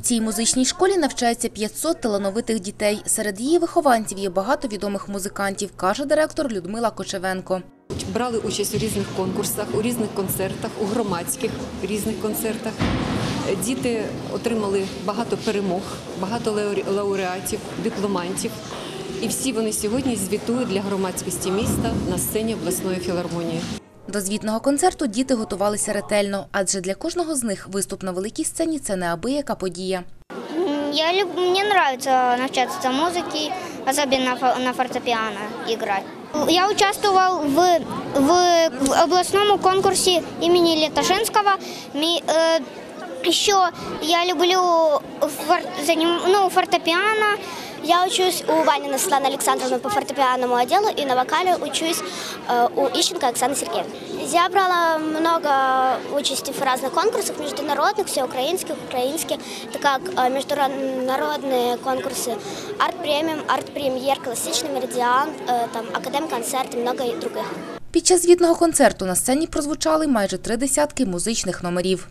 цій музичній школі навчається 500 талановитих дітей. Серед її вихованців є багато відомих музикантів, каже директор Людмила Кочевенко. Брали участь у різних конкурсах, у різних концертах, у громадських різних концертах. Діти отримали багато перемог, багато лауреатів, дипломантів. І всі вони сьогодні звітують для громадськості міста на сцені обласної філармонії. До звітного концерту діти готувалися ретельно, адже для кожного з них виступ на великій сцені це неабияка подія. Я люб... Мне нравится начаться музыки, особенно фо- на фортепиано играть. Я участвовал в, в, областном конкурсе имени Летошинского. Ми- э, я люблю фор... ну, фортепиано. Я учусь у Ванины Светланы Александровны по фортепианному отделу и на вокале учусь э, у Ищенко Оксаны Сергеевны. Я брала много участия в разных конкурсах, международных, всеукраинских, украинских, это как э, международные конкурсы арт-премиум, арт-премьер, классичный меридиан, э, там, академ-концерт и много других. Під час звітного концерту на сцені прозвучали майже три десятки музичних номерів.